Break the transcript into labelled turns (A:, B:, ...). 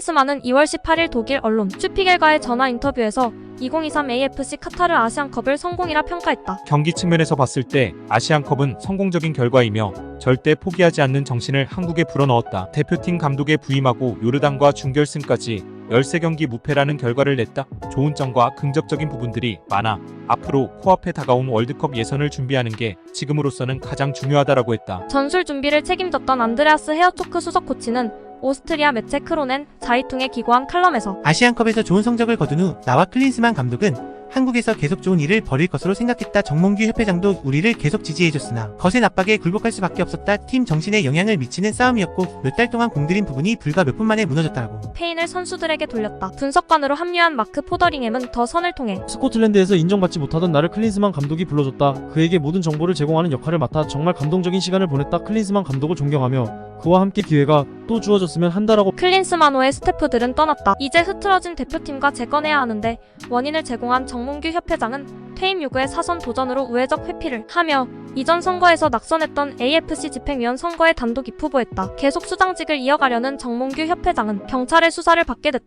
A: 클린스만은 2월 18일 독일 언론 슈피겔과의 전화 인터뷰에서 2023 AFC 카타르 아시안컵을 성공이라 평가했다.
B: 경기 측면에서 봤을 때 아시안컵은 성공적인 결과이며 절대 포기하지 않는 정신을 한국에 불어넣었다. 대표팀 감독에 부임하고 요르단과 준결승까지 13경기 무패라는 결과를 냈다. 좋은 점과 긍정적인 부분들이 많아 앞으로 코앞에 다가온 월드컵 예선을 준비하는 게 지금으로서는 가장 중요하다라고 했다.
A: 전술 준비를 책임졌던 안드레아스 헤어토크 수석 코치는 오스트리아 매체 크로넨 자이퉁에 기고한 칼럼에서
C: 아시안컵에서 좋은 성적을 거둔 후 나와 클린스만 감독은 한국에서 계속 좋은 일을 벌일 것으로 생각했다. 정몽규 협회장도 우리를 계속 지지해줬으나 거센 압박에 굴복할 수밖에 없었다. 팀 정신에 영향을 미치는 싸움이었고 몇 달 동안 공들인 부분이 불과 몇 분 만에 무너졌다고.
A: 페인을 선수들에게 돌렸다. 분석관으로 합류한 마크 포더링햄은 더 선을 통해
D: 스코틀랜드에서 인정받지 못하던 나를 클린스만 감독이 불러줬다. 그에게 모든 정보를 제공하는 역할을 맡아 정말 감동적인 시간을 보냈다. 클린스만 감독을 존경하며 그와 함께 기회가 또 주어졌으면 한다라고
A: 클린스만호의 스태프들은 떠났다. 이제 흐트러진 대표팀과 재건해야 하는데 원인을 제공한 정몽규 협회장은 퇴임 요구의 사선 도전으로 우회적 회피를 하며 이전 선거에서 낙선했던 AFC 집행위원 선거에 단독 입후보했다. 계속 수장직을 이어가려는 정몽규 협회장은 경찰의 수사를 받게 됐다.